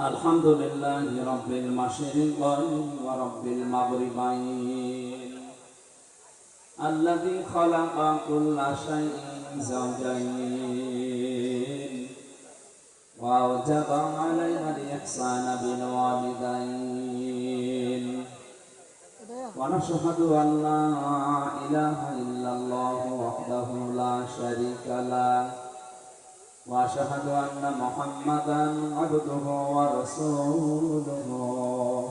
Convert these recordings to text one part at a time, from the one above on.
الحمد لله رب المشرقين ورب المغربين. الذي خلق كل شيء زوجين. وأوجب علينا الإحسان بالوالدين. ونشهد أن لا إله إلا الله وحده لا شريك له. وأشهد أن محمدا عبده ورسوله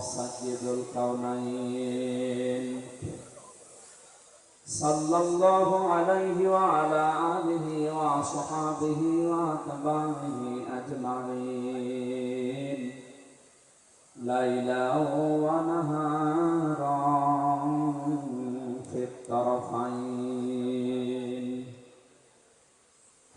سيد الكونين. صلى الله عليه وعلى آله وصحابه وأتباعه أجمعين. ليلا ونهارا في الطرفين.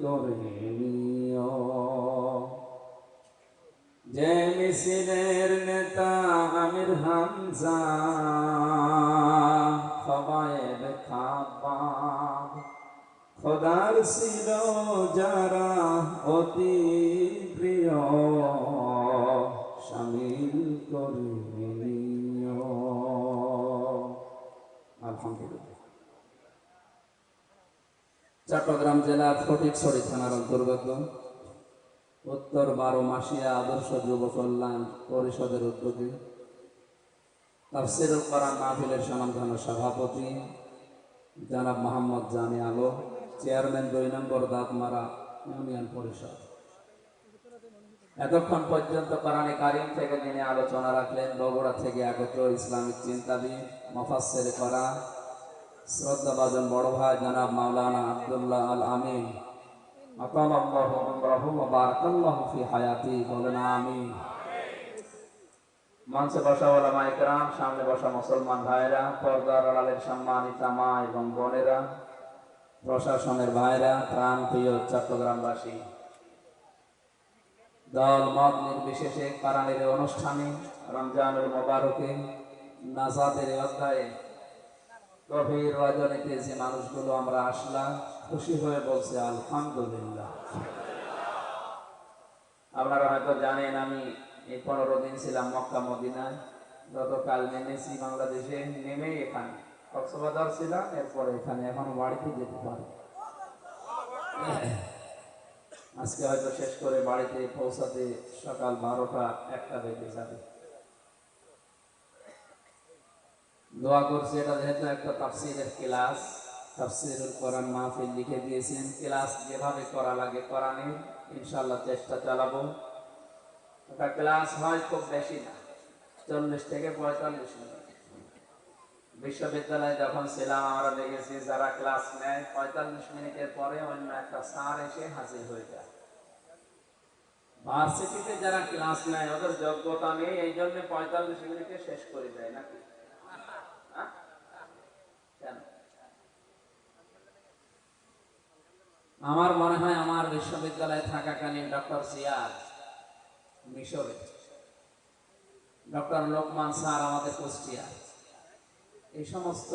করে নিও যে মিছিলের নেতা আমির হামজা খবায়েব খাবা খোদার ছিল যারা অতি ফটিকছড়ি থানার অন্তর্গত। উত্তর বারো মাসিয়া আদর্শ যুব কল্যাণ পরিষদের উদ্যোগে তাফসিরুল কোরআন মাহফিলের সমাধান সভাপতি জনাব মোহাম্মদ জামি আলো চেয়ারম্যান দুই নম্বর দাঁতমারা ইউনিয়ন পরিষদ। এতক্ষণ পর্যন্ত কোরআনে কারিম থেকে যিনি আলোচনা রাখলেন, বগুড়া থেকে আগত ইসলামিক চিন্তাবিদ মফাসের করা শ্রদ্ধাভাজন বড় ভাই জনাব মাওলানা আব্দুল্লাহ আল আমিন। সামনে বসা মুসলমান এবং প্রশাসনের ভাইরা প্রাণ প্রিয় চট্টগ্রামবাসী। দল, মত নির্বিশেষে কারানের অনুষ্ঠানে রমজানুল মোবারকে নাজাদের অধ্যায়ে গভীর রজনীতে যে মানুষগুলো, আমরা আসলাম, খুশি হয়ে বলছে, আলহামদুলিল্লাহ। আপনারা হয়তো জানেন, আমি এই পনেরো দিন ছিলাম মক্কা, মদিনায়। গতকাল নেমেছি বাংলাদেশে, নেমেই এখানে। কক্সবাজার ছিলাম, এরপরে এখানে এখন বাড়িতে যেতে পারি। আজকে হয়তো শেষ করে বাড়িতে পৌঁছাতে সকাল বারোটা একটা বেজে যাবে। দোয়া করছি, এটা যেহেতু একটা তাফসিরের ক্লাস, তাফসিরুল কোরআন মাহফিল লিখে দিয়েছেন। ক্লাস যেভাবে করা লাগে কোরআনে ইনশাল্লাহ চেষ্টা চালাবো। ওটা ক্লাস হয় খুব বেশি না, চল্লিশ থেকে পঁয়তাল্লিশ মিনিট। বিশ্ববিদ্যালয়ে যখন ছিলাম, আমরা দেখেছি যারা ক্লাস নেয়, পঁয়তাল্লিশ মিনিটের পরে অন্য একটা স্যার এসে হাজির হয়ে যায়। ভার্সিটিতে যারা ক্লাস নেয়, ওদের যোগ্যতা নেই এই জন্য পঁয়তাল্লিশ মিনিটে শেষ করে দেয় নাকি হ্যাঁ? কেন? আমার মনে হয় আমার বিশ্ববিদ্যালয়ে থাকাকালীন ডক্টর সিয়াদ মিশরে। ডক্টর লোকমান স্যার আমাদের কুষ্টিয়া। এই সমস্ত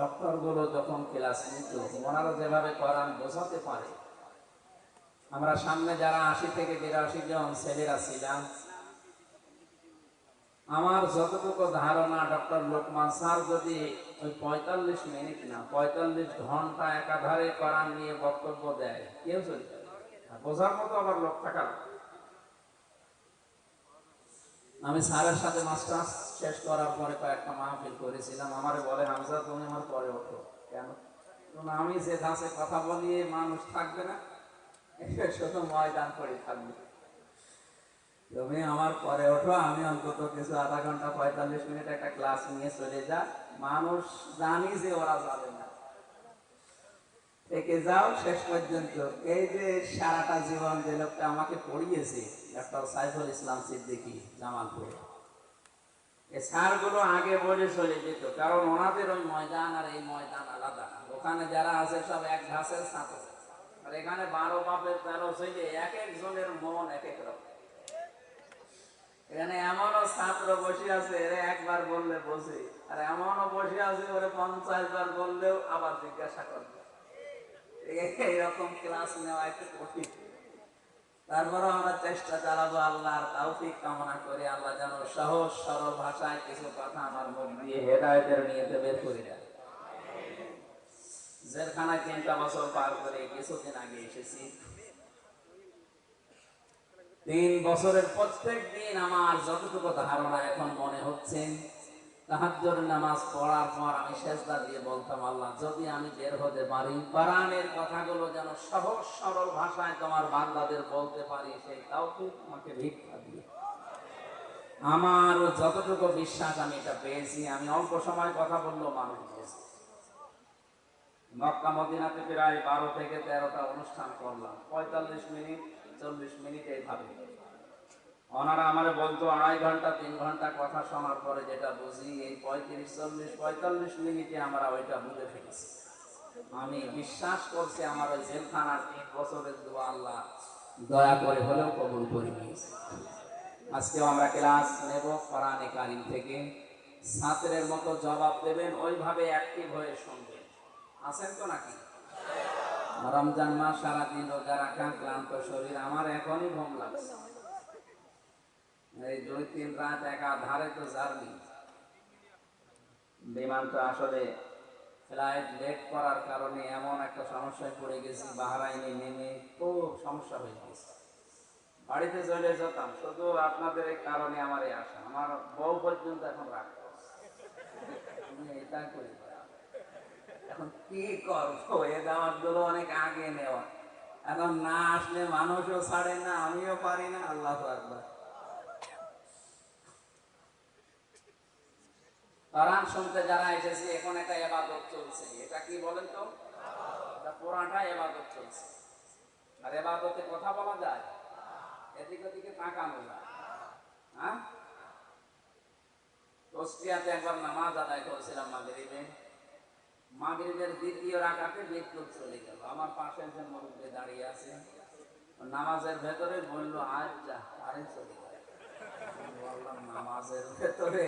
ডক্টরগুলো যখন ক্লাস নিত, ওনারা যেভাবে করান বোঝাতে পারে, আমরা সামনে যারা আশি থেকে বিরাশি জন ছেলেরা ছিলাম আমার যতটুকু ধারণা, ডক্টর লোকমান স্যার যদি ওই পঁয়তাল্লিশ মিনিট না, পঁয়তাল্লিশ ঘণ্টা একাধারে করান নিয়ে বক্তব্য দেয়, কেউ চলবে না। বোঝার মতো আবার লোক থাকা লাগবে। আমি স্যারের সাথে মাস্টার্স শেষ করার পরে কয়েকটা মাহফিল করেছিলাম আমারে বলে, হামজা, তুমি আমার পরে ওঠো কেন আমি যে ধাঁচে কথা বলি মানুষ থাকবে না শুধু ময়দান করে থাকবে তুমি আমার পরে ওঠো, আমি অন্তত কিছু আধা ঘণ্টা, পঁয়তাল্লিশ মিনিট একটা ক্লাস নিয়ে চলে যা। মানুষ জানি যে ওরা যাবে না। থেকে যাও শেষ পর্যন্ত। এই যে সারাটা জীবন যে লোকটা আমাকে পড়িয়েছে ডক্টর সাইফুল ইসলাম সিদ্দিকী, জামালপুরে। এই সারগুলো আগে বলে চলে যেত, কারণ ওনাদের ওই ময়দান আর এই ময়দান আলাদা। ওখানে যারা আছে সব এক ঘাসের ছাত্র। আর এখানে বারো বাপের তেরো ছেলে, এক একজনের মন এক এক রকম। এখানে এমনও ছাত্র বসে আছে, এরা একবার বললে বসে আর এমনও বসে আছে, ওরে পঞ্চাশ বার বললেও আবার জিজ্ঞাসা করবে। এইরকম ক্লাস নেওয়া একটু কঠিন। তারপরে আমরা চেষ্টা চালাবো আল্লাহর তৌফিক কামনা করে, আল্লাহ যেন সহজ, সরল ভাষায় কিছু কথা আমার মুখ দিয়ে হেদায়তের নিয়েতে বের করে দেয়। জেলখানায় তিনটা বছর পার করে কিছুদিন আগে এসেছি। তিন বছরের প্রত্যেক দিন আমার যতটুকু ধারণা এখন মনে হচ্ছে, তাহাজ্জুর নামাজ পড়ার পর আমি সেজদা দিয়ে বলতাম, আল্লাহ, যদি আমি বের হতে পারি, কোরআনের কথাগুলো যেন সহজ সরল ভাষায় তোমার বান্দাদের বলতে পারি, সেই তাওফিক আমাকে ভিক্ষা দিয়ে। আমার যতটুকু বিশ্বাস আমি এটা পেয়েছি। আমি অল্প সময় কথা বললেও মানুষ বুঝে মক্কা মদিনাতে প্রায় বারো থেকে তেরোটা অনুষ্ঠান করলাম। পঁয়তাল্লিশ মিনিট চল্লিশ মিনিট এইভাবে ওনারা আমার বলতো, আড়াই ঘণ্টা, তিন ঘণ্টা কথা শোনার পরে যেটা বুঝি, এই পঁয়ত্রিশ, চল্লিশ, পঁয়তাল্লিশ মিনিটে আমরা ওইটা বুঝে ফেলেছি। আমি বিশ্বাস করছি আমার ওই জেলখানার তিন বছরের দোয়া আল্লাহ দয়া করে হলেও কবুল করে নিয়েছে। আজকেও আমরা ক্লাস নেব কোরআনে কারিম থেকে। ছাত্রের মতো জবাব দেবেন, ওইভাবে অ্যাক্টিভ হয়ে শুনবেন। আছেন তো নাকি? রমজান মাস সারাদিন রোজা রাখা, ক্লান্ত শরীর, আমার এখনই ঘুম লাগছে। এই দুই তিন রাত একা ধারে তো জার্নি। বিমানটা আসলে ফ্লাইট লেট করার কারণে এমন একটা সমস্যায় পড়ে গেছি, বাহারাইনে নেমে খুব সমস্যা হয়ে গেছে। বাড়িতে চলে যেতাম, শুধু আপনাদের কারণে আমার এই আশা। আমার বউ পর্যন্ত এখন। আমি এটা করি এখন কি করব? এ দাওয়াতগুলো অনেক আগে নেওয়া। এখন না আসলে মানুষও ছাড়ে না, আমিও পারি না। আল্লাহ আকবার। শুনতে যারা এসেছে, এখন একটা এবাদত চলছে। এটা কি বলেন তো? পুরাটা এবাদত চলছে। আর এবাদতে কথা বলা যায়? এদিক ওদিকে তাকানো যায়। হ্যাঁ? একবার নামাজ আদায় করেছিলাম মাগরিবে। মাগরিবের দ্বিতীয় রাকাতে বিদ্যুৎ চলে গেল। আমার পাশে একজন মুরব্বী দাঁড়িয়ে আছে। নামাজের ভেতরে বলল আজ যা। আরে চলে গেল। নামাজের ভেতরে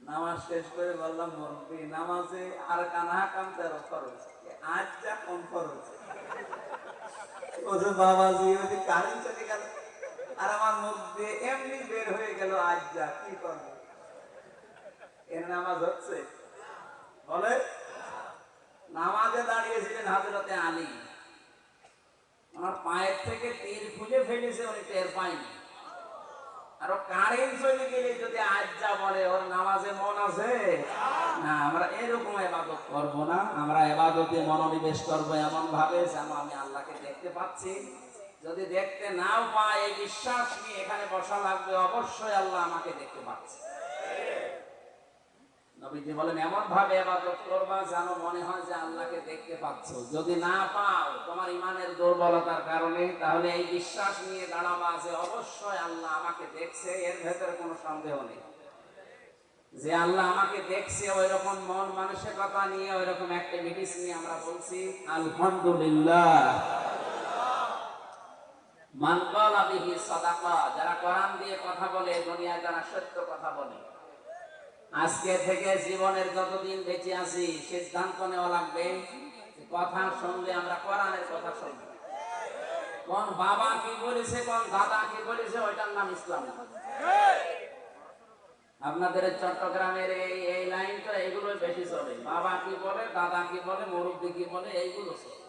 নামাজ শেষ করে বললাম, মুরব্বী, নামাজে আর কানহা কাম তেরো খরচ আজ কম খরচ বাবাজি কারেন্ট চলে গেল। আর আমার মধ্যে এমনি বের হয়ে গেল, আজ যা, কি করব? এর নামাজ হচ্ছে। বলে, নামাজে দাঁড়িয়েছিলেন হাজরতে আলী। আমার পায়ের থেকে তীর ফেলেছে, উনি টের চলে গেলে যদি আজ যা বলে, ওর নামাজে মন আছে? না, আমরা এরকম এবাদত করব না। আমরা এবাদতে মনোনিবেশ করব এমন ভাবে যেন আমি আল্লাহকে দেখতে পাচ্ছি। যদি দেখতে নাও পাই এই বিশ্বাস নিয়ে এখানে বসা লাগবে, অবশ্যই আল্লাহ আমাকে দেখতে পাচ্ছে। নবীজি বলেন এমন ভাবে এবাদত করবা যেন মনে হয় যে আল্লাহকে দেখতে পাচ্ছ। যদি না পাও, তোমার ইমানের দুর্বলতার কারণে, তাহলে এই বিশ্বাস নিয়ে দাঁড়াবা যে অবশ্যই আল্লাহ আমাকে দেখছে, এর ভেতরে কোনো সন্দেহ নেই। যে আল্লাহ আমাকে দেখছে ওই রকম মন মানসিকতা নিয়ে ওই রকম অ্যাক্টিভিটিস নিয়ে আমরা বলছি, আলহামদুলিল্লাহ। মান ক্বালা বিহি সাদাকা, যারা কোরআন দিয়ে কথা বলে, দুনিয়ায় যারা সত্য কথা বলে। আজকে থেকে জীবনের যতদিন বেঁচে আছি, সিদ্ধান্ত নেওয়া লাগবে। কথা শুনলে আমরা কোরআনের কথা শুনব। কোন বাবা কি বলেছে, কোন দাদা কি বলেছে, ওইটার নাম ইসলাম আপনাদের চট্টগ্রামের এই এই লাইনটা এগুলো বেশি চলে। বাবা কি বলে, দাদা কি বলে, মুরব্বী কি বলে, এইগুলো চলে।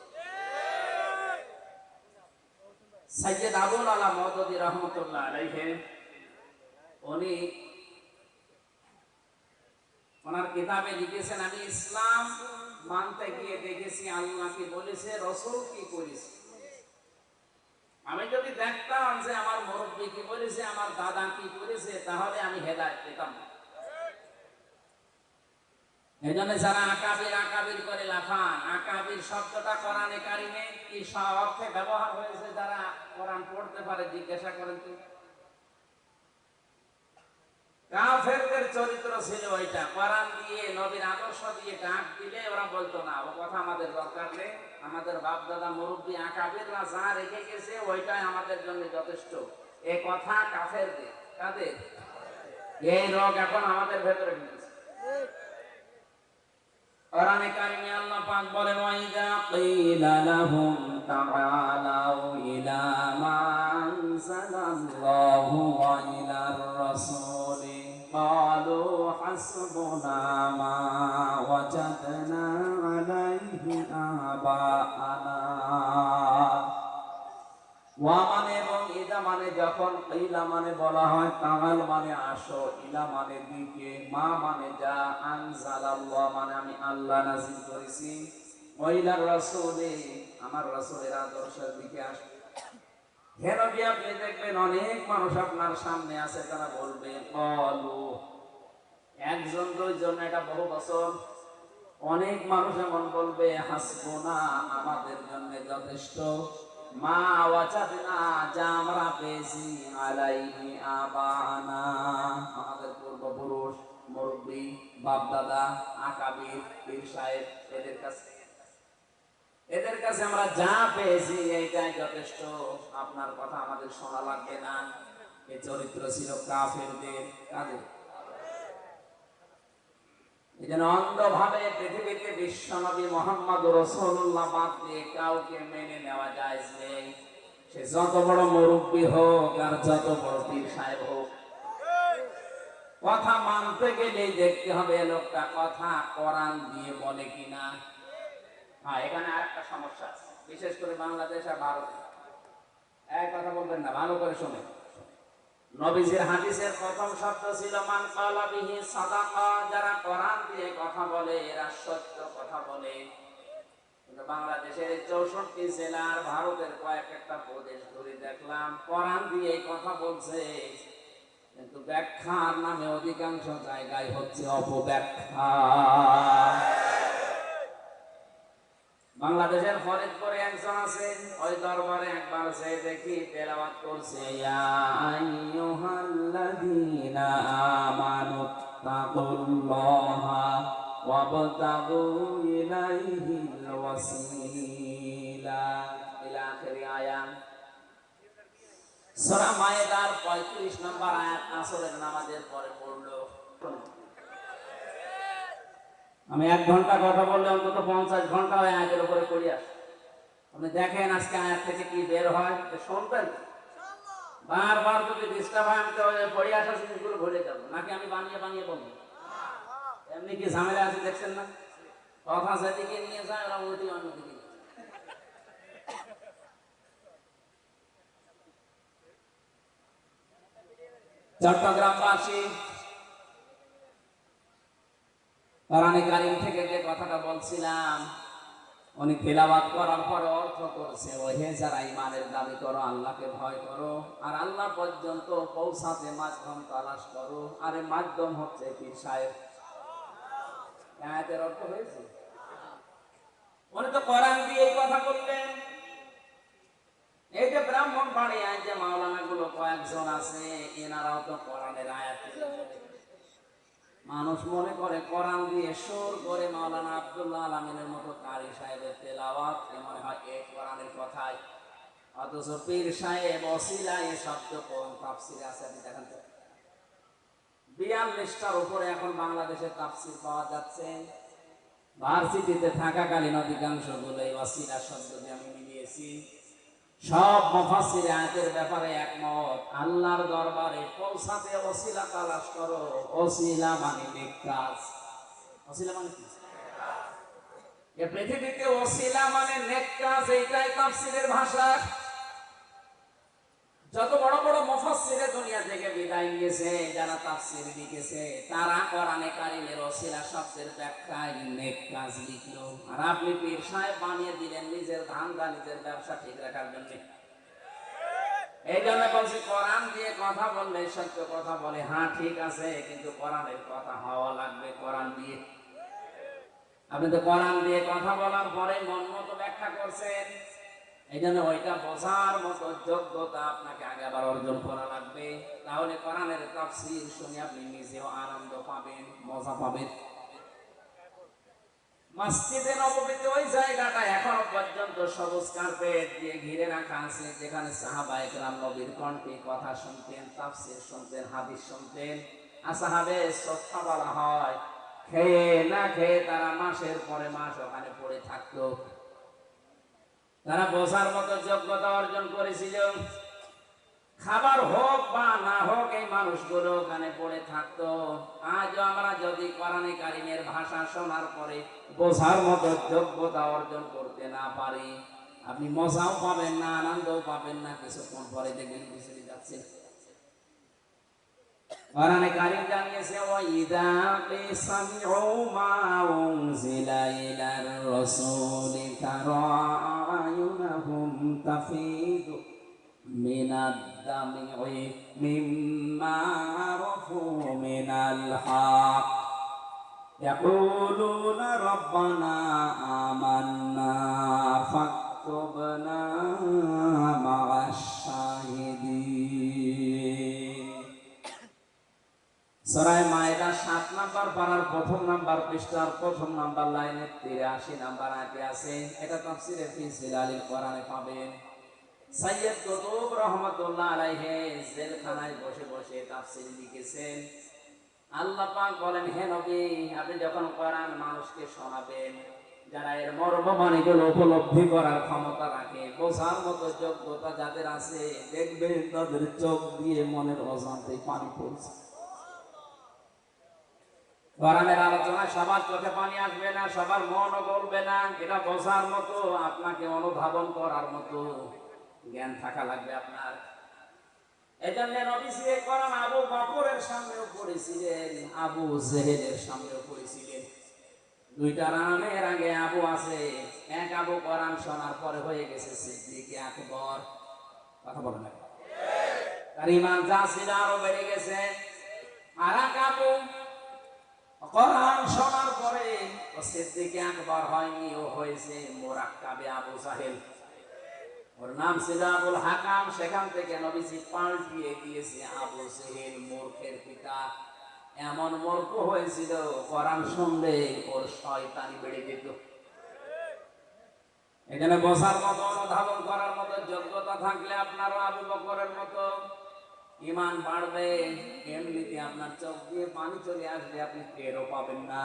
সৈয়দ আবুল আলা মদদি রহমতুল্লাহ আলাইহে, উনি ওনার কিতাবে লিখেছেন, আমি ইসলাম মানতে গিয়ে দেখেছি কি বলেছে, রসুল কি করেছে? আমি যদি দেখতাম যে আমার মুরব্বী কি বলেছে, আমার দাদা কি করেছে, তাহলে আমি হেদায়ত পেতাম যারা আকাবির আকাবির করে লাফান, আকাবির শব্দটা কোরআনে কারিমে কি অর্থে ব্যবহার হয়েছে, যারা কোরআন পড়তে পারে, জিজ্ঞাসা করেন কাফেরদের চরিত্র ছিল ওইটা। কোরআন দিয়ে, নবীর আদর্শ দিয়ে ডাক দিলে ওরা বলতো, না, ও কথা আমাদের দরকার নেই। আমাদের বাপ দাদা মুরব্বী আকাবিররা যা রেখে গেছে, ওইটাই আমাদের জন্য যথেষ্ট। এ কথা কাফেরদের। কাদের? এই রোগ এখন আমাদের ভেতরে ঢুকেছে। কোরআনে কারিমে আল্লাহ পাক বলেন ওয়াইদা কিলা লাহুম তাআলাউ ইলা মা আনজালাল্লাহু ওয়া ইলার রাসূলি। ক্বালু হাসবুনা মা ওয়াজাদনা আলাইহি আবাআনা ওয়া এবং ইদা মানে যখন ইলা মানে বলা হয় তাগাল মানে আসো ইলা মানে দিকে মা মানে যা আনজালাল্লাহ মানে আমি আল্লাহ নাযিল করেছি ওয়াইলার রাসূলে আমার রাসূলের আদর্শের দিকে আস হেন কি আপনি দেখবেন অনেক মানুষ আপনার সামনে আছে, তারা বলবে কলু একজন, দুইজন, এটা বহু বছর। অনেক মানুষ এমন বলবে, হাসবোনা, আমাদের জন্য যথেষ্ট। মা ওয়াজাদনা যা আমরা পেয়েছি আলাইহি আবানা। আমাদের পূর্বপুরুষ, মুরব্বী বাপ দাদা আকাবির সাহেব, এদের কাছে কাছে আমরা যা পেয়েছি, এইটাই যথেষ্ট। আপনার কথা আমাদের শোনা লাগবে না। এই চরিত্র ছিল কাফেরদের মুরব্বী হোক সাহেব হোক, কথা মানতে গেলেই দেখতে হবে লোকটা কথা কোরআন দিয়ে বলে কিনা। হ্যাঁ এখানে আরেকটা সমস্যা বিশেষ করে বাংলাদেশ আর ভারতে। এক কথা বলবেন না, ভালো করে নবীজির হাদিসের প্রথম শব্দ ছিল, মান সাদাকা যারা কোরআন দিয়ে কথা বলে, এরা সত্য কথা বলে। কিন্তু বাংলাদেশের চৌষট্টি জেলার ভারতের কয়েক একটা প্রদেশ ধরে দেখলাম, কোরআন দিয়ে কথা বলছে, কিন্তু ব্যাখ্যার নামে অধিকাংশ জায়গায় হচ্ছে অপব্যাখ্যা। বাংলাদেশের ফরিদপুরে একজন আছে, ওই দরবারে একবার সে দেখি তেলাওয়াত করছে আয়াত। সূরা মায়েদার 35 নম্বর আয়াত আসরের নামাজের পরে আমি এক ঘণ্টা কথা বললে অন্তত পঞ্চাশ ঘণ্টা ওই আয়াতের উপরে পড়ি আস। আপনি দেখেন আজকে আয়াত থেকে কি বের হয়? শুনবেন? বারবার যদি ডিস্টার্ব হয়, আমি তো পড়ে আসা জিনিসগুলো ভুলে যাব। নাকি আমি বানিয়ে বানিয়ে বলব? এমনি কি ঝামেলা আছে দেখছেন না? কথা সেদিকে নিয়ে যায়, ওরা উল্টি অন্যদিকে। চট্টগ্রামবাসী কোরআনে কারিম থেকে যে কথাটা বলছিলাম, উনি তেলাবাদ করার পরে অর্থ করছে ও হে যারা ইমানের দাবি করো, আল্লাহকে ভয় করো, আর আল্লাহ পর্যন্ত পৌঁছাতে মাধ্যম তালাশ করো। আর মাধ্যম হচ্ছে পীর সাহেব। আয়াতের অর্থ হয়েছে? উনি তো কোরআন দিয়ে এই কথা বললেন। এই যে ব্রাহ্মণ বাড়ি আয় যে মাওলানা গুলো কয়েকজন আছে, এনারাও তো কোরআনের আয়াত। মানুষ মনে করে কোরআন দিয়ে সুর করে মাওলানা আব্দুল্লাহ আলমিনের মতো কারি সাহেবের তেলাওয়াত মনে হয় এই কোরআনের কথাই। অথচ পীর সাহেব অসিলা এ শব্দ কোন তাফসিরে আছে, আপনি দেখেন তো। বিয়াল্লিশটার উপরে এখন বাংলাদেশের তাফসির পাওয়া যাচ্ছে। ভার্সিটিতে থাকাকালীন অধিকাংশগুলো এই অসিলা শব্দ দিয়ে আমি মিলিয়েছি। সব মফাসির আয়াতের ব্যাপারে একমত। আল্লাহর দরবারে পৌঁছাতে ওসিলা তালাশ করো। ওসিলা মানে নেক কাজ ওসিলা মানে কি? পৃথিবীতে ওসিলা মানে নেক কাজ এইটাই তাফসিরের ভাষা। যত বড় বড় মুফাসসিরে দুনিয়া থেকে বিদায় নিয়েছে, যারা তাফসীর লিখেছে, তারা কোরআনে কারিমের ওসিলা শব্দের ব্যাখ্যায় নেক কাজ লিখলো। আর আপনি পীর সাহেব বানিয়ে দিলেন, নিজের ধান্দা, নিজের ব্যবসা ঠিক রাখার জন্য। এই জন্য বলছি, কোরআন দিয়ে কথা বললে, সত্য কথা বলে হ্যাঁ ঠিক আছে, কিন্তু কোরআনের কথা হওয়া লাগবে কোরআন দিয়ে। আপনি তো কোরআন দিয়ে কথা বলার পরে মন মতো ব্যাখ্যা করছেন। এই জন্য ওইটা মতো যোগ্যতা আপনাকে অর্জন করা লাগবে। তাহলে কোরআনের তাফসীর শুনে আপনি নিজেও আনন্দ পাবেন, মজা পাবেন। যেখানে সাহাবা নবীর কণ্ঠে কথা শুনতেন শুনতেন শুনতেন। আসাহাবে বলা হয়, খেয়ে না খেয়ে তারা মাসের পরে মাস ওখানে পড়ে থাকতো। তারা বোঝার মতো যোগ্যতা অর্জন করেছিল। খাবার হোক বা না হোক, এই মানুষগুলো ওখানে পড়ে থাকতো। আজও আমরা যদি কোরআনে কারিমের ভাষা শোনার পরে বোঝার মতো যোগ্যতা অর্জন করতে না পারি, আপনি মজাও পাবেন না, আনন্দও পাবেন না, কিছুক্ষণ পরে দেখবেন পিছনে যাচ্ছে। কোরআনে কারিম জানিয়েছে, ওয়াইদা কিসামিউ মা উনজিলা ইলার রাসূলি তারা تفيد من الدمع مما عرفوا من الحق يقولون ربنا آمنا فاكتبنا সরাই মায়েরা সাত নাম্বার পাড়ার প্রথম নাম্বার পৃষ্ঠার প্রথম নাম্বার লাইনে তিরাশি নাম্বার আগে আছে এটা তাফসিরে ফিসিল আলীর কোরআনে পাবেন। সৈয়দ কুতুব আলাইহে জেলখানায় বসে বসে লিখেছেন। আল্লাহ পাক বলেন, হে নবী, আপনি যখন কোরআন মানুষকে শোনাবেন, যারা এর উপলব্ধি করার ক্ষমতা রাখে, বোঝার মতো যোগ্যতা যাদের আছে, দেখবেন তাদের চোখ দিয়ে মনের অজান্তে পানি পড়ছে। কোরআনের আলোচনায় সবার চোখে পানি আসবে না, সবার মনও বলবে না। এটা বোঝার মতো, আপনাকে অনুধাবন করার মতো জ্ঞান থাকা লাগবে আপনার। আগে আবু আছে, এক আবু শোনার পরে হয়ে গেছে কথা আরও বেড়ে গেছে। আর এক আবু কোরআন শোনার পরে এমন মূর্খ হয়েছিল, কোরআন শুনলে ওর শয়তানি বেড়ে যেত। এখানে বসার মতো, অনুধাবন করার মতো যোগ্যতা থাকলে আপনারও আবু বকরের মতো ইমান বাড়বে, এমনিতে আপনার চোখ দিয়ে পানি চলে আসবে, আপনি টেরও পাবেন না।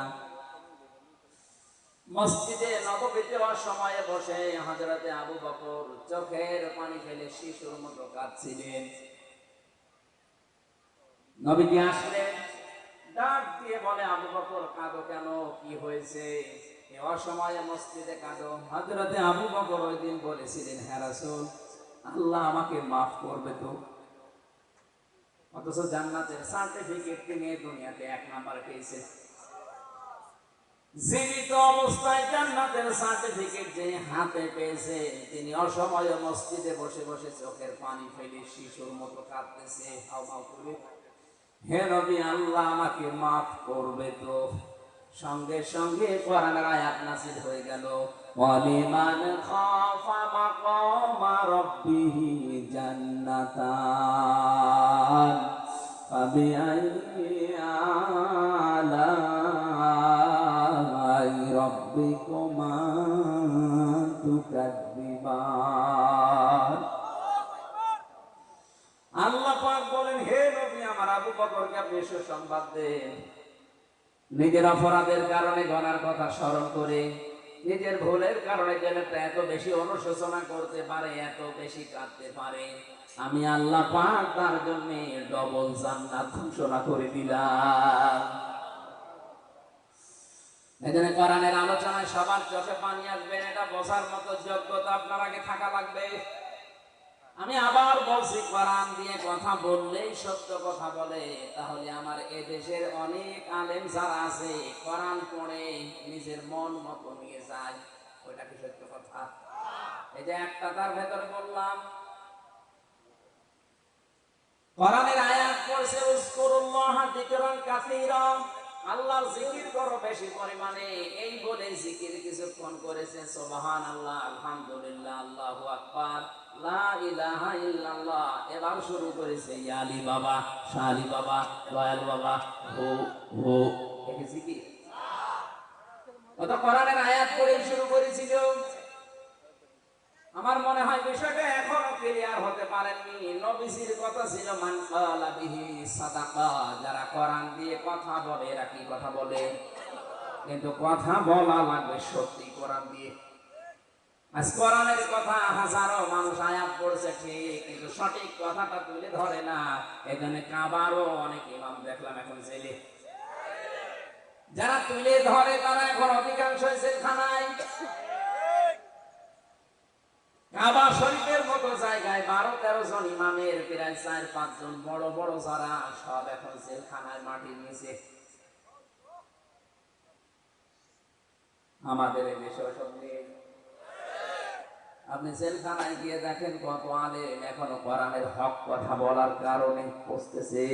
মসজিদে নববীতে সময়ে বসে হজরতে আবু বকর চোখের পানি ফেলে শিশুর মতো কাঁদছিলেন। নবীজি আসলেন, ডাক দিয়ে বলে, আবু বকর, কাঁদো কেন? কি হয়েছে? এ অসময়ে মসজিদে কাঁদো। হজরতে আবু বকর ওই দিন বলেছিলেন হ্যাঁ আল্লাহ আমাকে মাফ করবে তো। অথচ জান্নাতের সার্টিফিকেট তিনি দুনিয়াতে এক নাম্বার পেয়েছে। জীবিত অবস্থায় জান্নাতের সার্টিফিকেট যে হাতে পেয়েছে, তিনি অসময়ে মসজিদে বসে বসে চোখের পানি ফেলে শিশুর মতো কাঁদতেছে। হাও হাও করে। হে নবী, আল্লাহ আমাকে মাফ করবে তো। সঙ্গে সঙ্গে কোরআনের আয়াত নাযিল হয়ে গেল। ওয়ালিমান খাফা মাকামা রাব্বিহি জান্নাতান ফাবিআইয়ি আলাই রাব্বিকুমা তুকাদ্দিবান। আল্লাহ পাক বলেন, হে নবী, আমার আবু বকরকে আপনি সুসংবাদ দেন। নিজের অপরাধের কারণে গনার কথা স্মরণ করে, নিজের ভুলের কারণে ছেলেটা এত বেশি অনুশোচনা করতে পারে, এত বেশি কাঁদতে পারে। আমি আল্লাহ পাক তার জন্য ডবল জান্নাত ঘোষণা করে দিলাম। এখানে কোরআনের আলোচনায় সবার চোখে পানি আসবে, এটা বসার মতো যোগ্যতা আপনার আগে থাকা লাগবে। আমি আবার বলছি, কোরআন দিয়ে কথা বললেই সত্য কথা বলে। তাহলে আমার এ দেশের অনেক আলেম যারা আছে, কোরআন পড়ে নিজের মন মতো নিয়ে যায়। ওইটা কি সত্য কথা? এই যে একটা তার ভেতরে বললাম, কোরআনের আয়াত পড়ছে, উজকুরুল্লাহ যিকরান কাসীরা। আল্লাহর জিকির করো বেশি পরিমাণে। এই বলে জিকির কিছুক্ষণ করেছে সোবাহান আল্লাহ আলহামদুলিল্লাহ, আল্লাহ আকবার এবার শুরু করেছে ইয়ালি বাবা বাবা, দয়াল বাবা, হো হো। জিকির? কত আয়াত করে শুরু করেছিল। আমার মনে হয় বিষয়টা এখনও ক্লিয়ার হতে পারেননি। নবীজির কথা ছিল, মান বিহি সাদাকা যারা কোরআন দিয়ে কথা বলে, এরা কি কথা বলে? কিন্তু কথা বলা লাগবে সত্যি কোরআন দিয়ে। আজ কোরআনের কথা হাজারো মানুষ আয়াত পড়ছে, ঠিক, কিন্তু সঠিক কথাটা তুলে ধরে না। এখানে কাবারও অনেক ইমাম দেখলাম এখন যারা তুলে ধরে, তারা এখন অধিকাংশ জেলখানায়। কাবা শরীফের মতো জায়গায় বারো তেরো জন ইমামের প্রায় চার পাঁচজন বড় বড় যারা সব এখন জেলখানায় মাটির নিচে আমাদের এই আপনি জেলখানায় গিয়ে দেখেন কত আলেম এখনও কোরআনের হক কথা বলার কারণে পৌঁছতেছে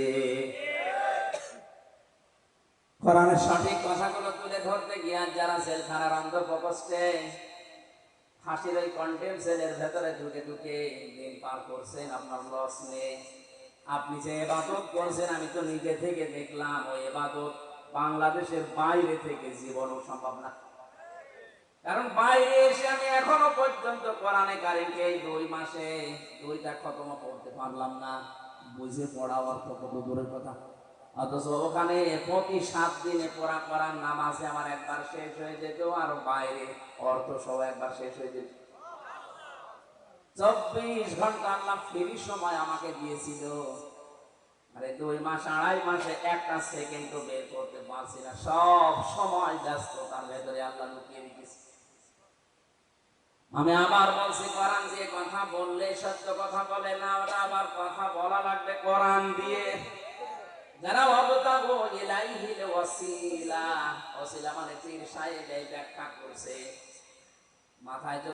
কোরআনের সঠিক কথাগুলো তুলে ধরতে গিয়ে যারা জেলখানার অন্ধ প্রকোষ্ঠে ফাঁসির ওই কন্টেম সেলের ভেতরে ঢুকে ঢুকে দিন পার করছেন আপনার লস নেই আপনি যে এবাদত করছেন, আমি তো নিজে থেকে দেখলাম, ওই এবাদত বাংলাদেশের বাইরে থেকে জীবনও সম্ভব না। কারণ বাইরে এসে আমি এখনও পর্যন্ত কোরআনে কারিমকে এই দুই মাসে দুইটা খতম পড়তে পারলাম না। বুঝে পড়া অর্থ কত দূরের কথা। অথচ ওখানে প্রতি সাত দিনে পড়া করার নামাজে আমার একবার শেষ হয়ে যেত আর বাইরে অর্থ সহ একবার শেষ হয়ে যেত। চব্বিশ ঘণ্টা আল্লাহ ফ্রি সময় আমাকে দিয়েছিল। আরে দুই মাস, আড়াই মাসে একটা সেকেন্ড বের করতে পারছি না। সব সময় ব্যস্ততার ভেতরে আল্লাহ লুকিয়ে রেখেছি। আমি আবার বলছি, কোরআন দিয়ে কথা বললে সত্য কথা বলে না, ওটা আবার কথা বলা লাগবে কোরআন দিয়ে। যারা অবতাগো ইলাইহিল ওয়াসিলা ওসিলা মানে পীর সাহেব এই ব্যাখ্যা করছে। মাথায়